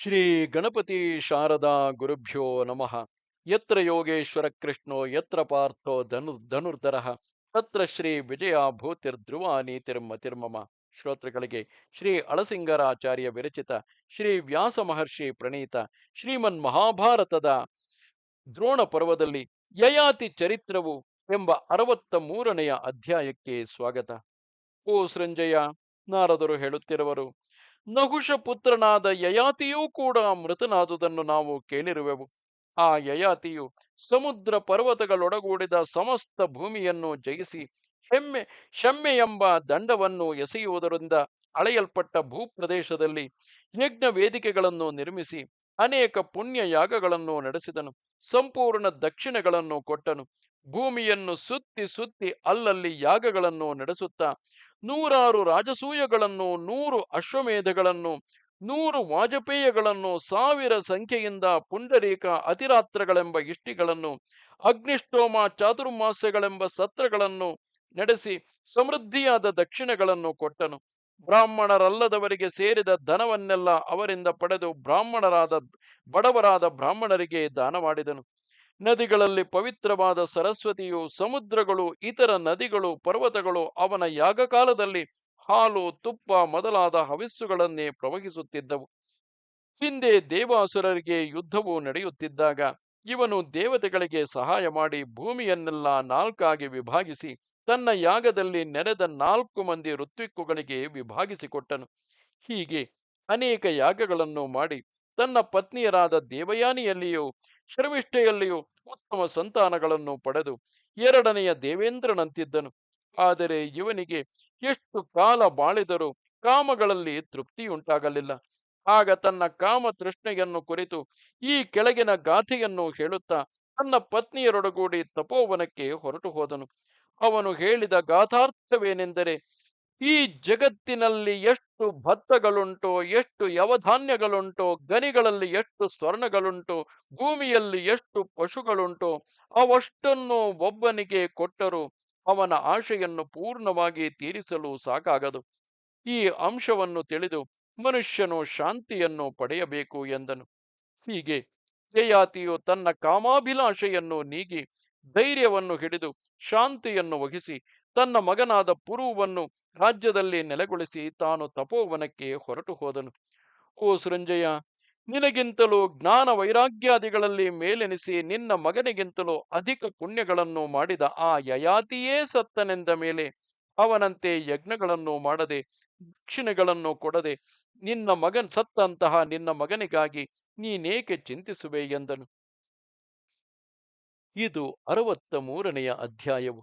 ಶ್ರೀ ಗಣಪತಿ ಶಾರದಾ ಗುರುಭ್ಯೋ ನಮಃ. ಯತ್ರ ಯೋಗೇಶ್ವರ ಕೃಷ್ಣೋ, ಯತ್ರ ಪಾರ್ಥೋ ಧನು, ಧನುರ್ಧರ. ತತ್ರ ಶ್ರೀ ವಿಜಯ ಭೂತಿರ್ಧ್ರುವ ನೀತಿರ್ಮತಿರ್ಮಮ ಶ್ರೋತೃಗಳಿಗೆ ಶ್ರೀ ಅಳಸಿಂಗರಾಚಾರ್ಯ ವಿರಚಿತ ಶ್ರೀ ವ್ಯಾಸ ಮಹರ್ಷಿ ಪ್ರಣೀತ ಶ್ರೀಮನ್ ಮಹಾಭಾರತದ ದ್ರೋಣ ಪರ್ವದಲ್ಲಿ ಯಯಾತಿ ಚರಿತ್ರವು ಎಂಬ ಅರವತ್ತ ಮೂರನೆಯ ಅಧ್ಯಾಯಕ್ಕೆ ಸ್ವಾಗತ. ಓ ಸೃಂಜಯ, ನಾರದರು ಹೇಳುತ್ತಿರುವರು ನಹುಷ ಪುತ್ರನಾದ ಯಯಾತಿಯೂ ಕೂಡ ಮೃತನಾದುದನ್ನು ನಾವು ಕೇಳಿರುವೆವು. ಆ ಯಯಾತಿಯು ಸಮುದ್ರ ಪರ್ವತಗಳೊಡಗೂಡಿದ ಸಮಸ್ತ ಭೂಮಿಯನ್ನು ಜಯಿಸಿ ಹೆಮ್ಮೆ ಶಮ್ಮೆ ಎಂಬ ದಂಡವನ್ನು ಎಸೆಯುವುದರಿಂದ ಅಳೆಯಲ್ಪಟ್ಟ ಭೂಪ್ರದೇಶದಲ್ಲಿ ಯಜ್ಞ ವೇದಿಕೆಗಳನ್ನು ನಿರ್ಮಿಸಿ ಅನೇಕ ಪುಣ್ಯ ಯಾಗಗಳನ್ನು ನಡೆಸಿದನು. ಸಂಪೂರ್ಣ ದಕ್ಷಿಣಗಳನ್ನು ಕೊಟ್ಟನು. ಭೂಮಿಯನ್ನು ಸುತ್ತಿ ಸುತ್ತಿ ಅಲ್ಲಲ್ಲಿ ಯಾಗಗಳನ್ನು ನಡೆಸುತ್ತಾ ನೂರಾರು ರಾಜಸೂಯಗಳನ್ನು, ನೂರು ಅಶ್ವಮೇಧಗಳನ್ನು, ನೂರು ವಾಜಪೇಯಗಳನ್ನು ಸಾವಿರ ಸಂಖ್ಯೆಯಿಂದ ಪುಂಡರೀಕ ಅತಿರಾತ್ರಗಳೆಂಬ ಇಷ್ಟಿಗಳನ್ನು ಅಗ್ನಿಷ್ಟೋಮ ಚಾತುರ್ಮಾಸ್ಯಗಳೆಂಬ ಸತ್ರಗಳನ್ನು ನಡೆಸಿ ಸಮೃದ್ಧಿಯಾದ ದಕ್ಷಿಣಗಳನ್ನು ಕೊಟ್ಟನು. ಬ್ರಾಹ್ಮಣರಲ್ಲದವರಿಗೆ ಸೇರಿದ ಧನವನ್ನೆಲ್ಲ ಅವರಿಂದ ಪಡೆದು ಬ್ರಾಹ್ಮಣರಾದ ಬಡವರಾದ ಬ್ರಾಹ್ಮಣರಿಗೆ ದಾನ ಮಾಡಿದನು ನದಿಗಳಲ್ಲಿ ಪವಿತ್ರವಾದ ಸರಸ್ವತಿಯು, ಸಮುದ್ರಗಳು, ಇತರ ನದಿಗಳು, ಪರ್ವತಗಳು ಅವನ ಯಾಗಕಾಲದಲ್ಲಿ ಹಾಲು, ತುಪ್ಪ ಮೊದಲಾದ ಹವಿಸ್ಸುಗಳನ್ನೇ ಪ್ರವಹಿಸುತ್ತಿದ್ದವು. ಹಿಂದೆ ದೇವಾಸುರರಿಗೆ ಯುದ್ಧವು ನಡೆಯುತ್ತಿದ್ದಾಗ ಇವನು ದೇವತೆಗಳಿಗೆ ಸಹಾಯ ಮಾಡಿ ಭೂಮಿಯನ್ನೆಲ್ಲ ನಾಲ್ಕಾಗಿ ವಿಭಾಗಿಸಿ ತನ್ನ ಯಾಗದಲ್ಲಿ ನೆರೆದ ನಾಲ್ಕು ಮಂದಿ ಋತ್ವಿಕ್ಕುಗಳಿಗೆ ವಿಭಾಗಿಸಿಕೊಟ್ಟನು. ಹೀಗೆ ಅನೇಕ ಯಾಗಗಳನ್ನು ಮಾಡಿ ತನ್ನ ಪತ್ನಿಯರಾದ ದೇವಯಾನಿಯಲ್ಲಿಯೂ, ಶರ್ಮಿಷ್ಠೆಯಲ್ಲಿಯೂ ಉತ್ತಮ ಸಂತಾನಗಳನ್ನು ಪಡೆದು ಎರಡನೆಯ ದೇವೇಂದ್ರನಂತಿದ್ದನು. ಆದರೆ ಇವನಿಗೆ ಎಷ್ಟು ಕಾಲ ಬಾಳಿದರೂ ಕಾಮಗಳಲ್ಲಿ ತೃಪ್ತಿಯುಂಟಾಗಲಿಲ್ಲ. ಆಗ ತನ್ನ ಕಾಮ ತೃಷ್ಣೆಯನ್ನು ಕುರಿತು ಈ ಕೆಳಗಿನ ಗಾಥೆಯನ್ನು ಹೇಳುತ್ತಾ ತನ್ನ ಪತ್ನಿಯರೊಡಗೂಡಿ ತಪೋವನಕ್ಕೆ ಹೊರಟು ಹೋದನು ಅವನು ಹೇಳಿದ ಗಾಥಾರ್ಥವೇನೆಂದರೆ ಈ ಜಗತ್ತಿನಲ್ಲಿ ಎಷ್ಟು ಭತ್ತಗಳುಂಟೋ, ಎಷ್ಟು ಯವಧಾನ್ಯಗಳುಂಟೋ, ಗನಿಗಳಲ್ಲಿ ಎಷ್ಟು ಸ್ವರ್ಣಗಳುಂಟೋ, ಭೂಮಿಯಲ್ಲಿ ಎಷ್ಟು ಪಶುಗಳುಂಟೋ, ಅವಷ್ಟನ್ನು ಒಬ್ಬನಿಗೆ ಕೊಟ್ಟರು. ಅವನ ಆಶೆಯನ್ನು ಪೂರ್ಣವಾಗಿ ತೀರಿಸಲು ಸಾಕಾಗದು. ಈ ಅಂಶವನ್ನು ತಿಳಿದು ಮನುಷ್ಯನು ಶಾಂತಿಯನ್ನು ಪಡೆಯಬೇಕು ಎಂದನು. ಹೀಗೆ ಜಯಾತಿಯು ತನ್ನ ಕಾಮಾಭಿಲಾಷೆಯನ್ನು ನೀಗಿ ಧೈರ್ಯವನ್ನು ಹಿಡಿದು ಶಾಂತಿಯನ್ನು ವಹಿಸಿ ತನ್ನ ಮಗನಾದ ಪುರುವನ್ನು ರಾಜ್ಯದಲ್ಲಿ ನೆಲೆಗೊಳಿಸಿ ತಾನು ತಪೋವನಕ್ಕೆ ಹೊರಟು ಹೋದನು. ಓ ಸೃಂಜಯ, ನಿನಗಿಂತಲೂ ಜ್ಞಾನ ವೈರಾಗ್ಯಾದಿಗಳಲ್ಲಿ ಮೇಲೆನಿಸಿ ನಿನ್ನ ಮಗನಿಗಿಂತಲೂ ಅಧಿಕ ಪುಣ್ಯಗಳನ್ನು ಮಾಡಿದ ಆ ಯಯಾತಿಯೇ ಸತ್ತನೆಂದ ಮೇಲೆ ಅವನಂತೆ ಯಜ್ಞಗಳನ್ನು ಮಾಡದೆ ದಕ್ಷಿಣೆಗಳನ್ನು ಕೊಡದೆ ನಿನ್ನ ಮಗನ್ ಸತ್ತಂತಹ ನಿನ್ನ ಮಗನಿಗಾಗಿ ನೀನೇಕೆ ಚಿಂತಿಸುವೆ ಎಂದನು. ಇದು ಅರವತ್ತ ಮೂರನೆಯ ಅಧ್ಯಾಯವು.